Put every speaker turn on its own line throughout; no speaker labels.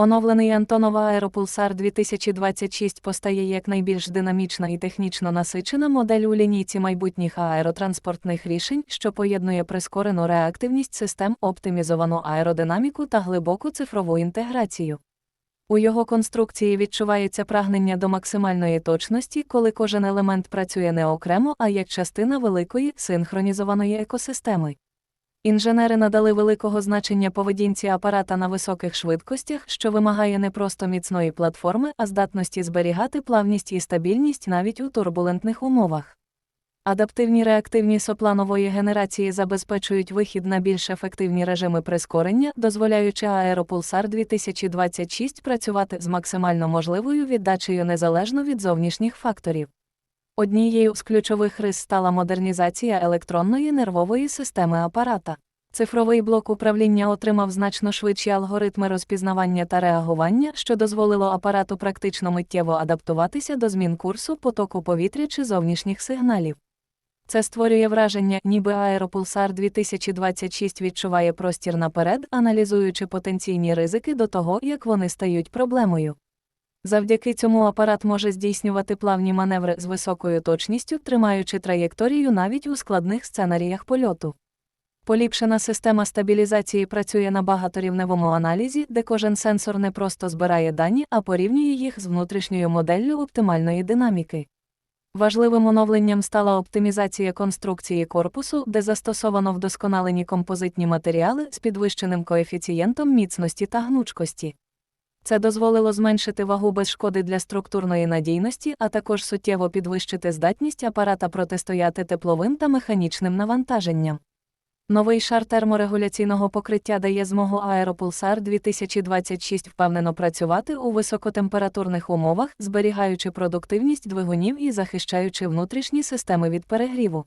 Оновлений Антонова Аеропулсар 2026 постає як найбільш динамічна і технічно насичена модель у лінійці майбутніх аеротранспортних рішень, що поєднує прискорену реактивність систем, оптимізовану аеродинаміку та глибоку цифрову інтеграцію. У його конструкції відчувається прагнення до максимальної точності, коли кожен елемент працює не окремо, а як частина великої синхронізованої екосистеми. Інженери надали великого значення поведінці апарата на високих швидкостях, що вимагає не просто міцної платформи, а здатності зберігати плавність і стабільність навіть у турбулентних умовах. Адаптивні реактивні сопла нової генерації забезпечують вихід на більш ефективні режими прискорення, дозволяючи Аеропулсар 2026 працювати з максимально можливою віддачею незалежно від зовнішніх факторів. Однією з ключових рис стала модернізація електронної нервової системи апарата. Цифровий блок управління отримав значно швидші алгоритми розпізнавання та реагування, що дозволило апарату практично миттєво адаптуватися до змін курсу потоку повітря чи зовнішніх сигналів. Це створює враження, ніби Аеропулсар 2026 відчуває простір наперед, аналізуючи потенційні ризики до того, як вони стають проблемою. Завдяки цьому апарат може здійснювати плавні маневри з високою точністю, тримаючи траєкторію навіть у складних сценаріях польоту. Поліпшена система стабілізації працює на багаторівневому аналізі, де кожен сенсор не просто збирає дані, а порівнює їх з внутрішньою моделлю оптимальної динаміки. Важливим оновленням стала оптимізація конструкції корпусу, де застосовано вдосконалені композитні матеріали з підвищеним коефіцієнтом міцності та гнучкості. Це дозволило зменшити вагу без шкоди для структурної надійності, а також суттєво підвищити здатність апарата протистояти тепловим та механічним навантаженням. Новий шар терморегуляційного покриття дає змогу Аеропулсар 2026 впевнено працювати у високотемпературних умовах, зберігаючи продуктивність двигунів і захищаючи внутрішні системи від перегріву.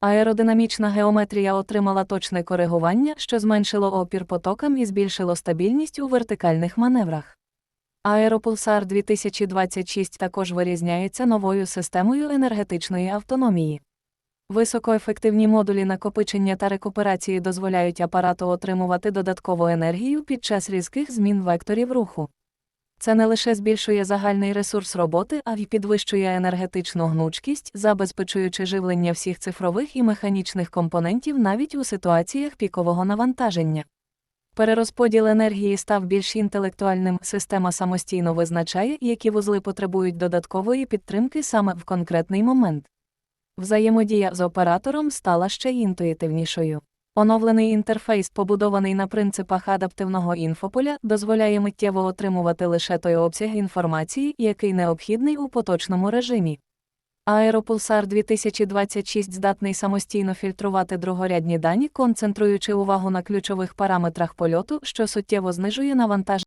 Аеродинамічна геометрія отримала точне коригування, що зменшило опір потокам і збільшило стабільність у вертикальних маневрах. Аеропулсар 2026 також вирізняється новою системою енергетичної автономії. Високоефективні модулі накопичення та рекуперації дозволяють апарату отримувати додаткову енергію під час різких змін векторів руху. Це не лише збільшує загальний ресурс роботи, а й підвищує енергетичну гнучкість, забезпечуючи живлення всіх цифрових і механічних компонентів навіть у ситуаціях пікового навантаження. Перерозподіл енергії став більш інтелектуальним, система самостійно визначає, які вузли потребують додаткової підтримки саме в конкретний момент. Взаємодія з оператором стала ще інтуїтивнішою. Оновлений інтерфейс, побудований на принципах адаптивного інфополя, дозволяє миттєво отримувати лише той обсяг інформації, який необхідний у поточному режимі. Аеропулсар 2026 здатний самостійно фільтрувати другорядні дані, концентруючи увагу на ключових параметрах польоту, що суттєво знижує навантаження.